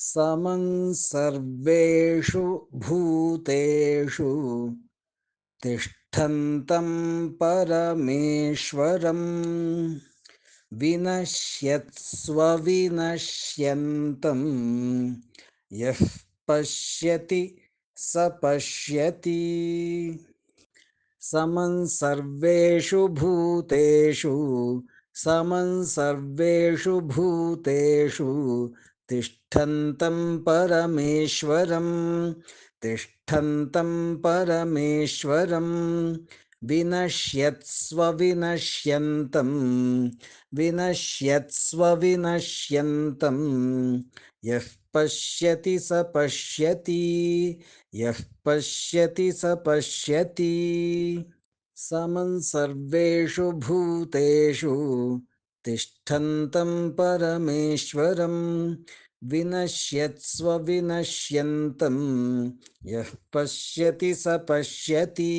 समं सर्वेषु भूतेषु तिष्ठन्तं परमेश्वरम् विनश्यत्स्वविनश्यन्तं यः पश्यति स पश्यति। समं सर्वेषु भूतेषु, समं सर्वेषु भूतेषु तिष्ठन्तं परमेश्वरं तिष्ठन्तं परमेश्वरं विनश्यत्स्वविनश्यन्तं विनश्यत्स्वविनश्यन्तं यः पश्यति स पश्यति, यः पश्यति स पश्यति। समं सर्वेषु भूतेषु तिष्ठन्तं परमेश्वरं विनश्यत्स्वविनश्यन्तं यः पश्यति स पश्यति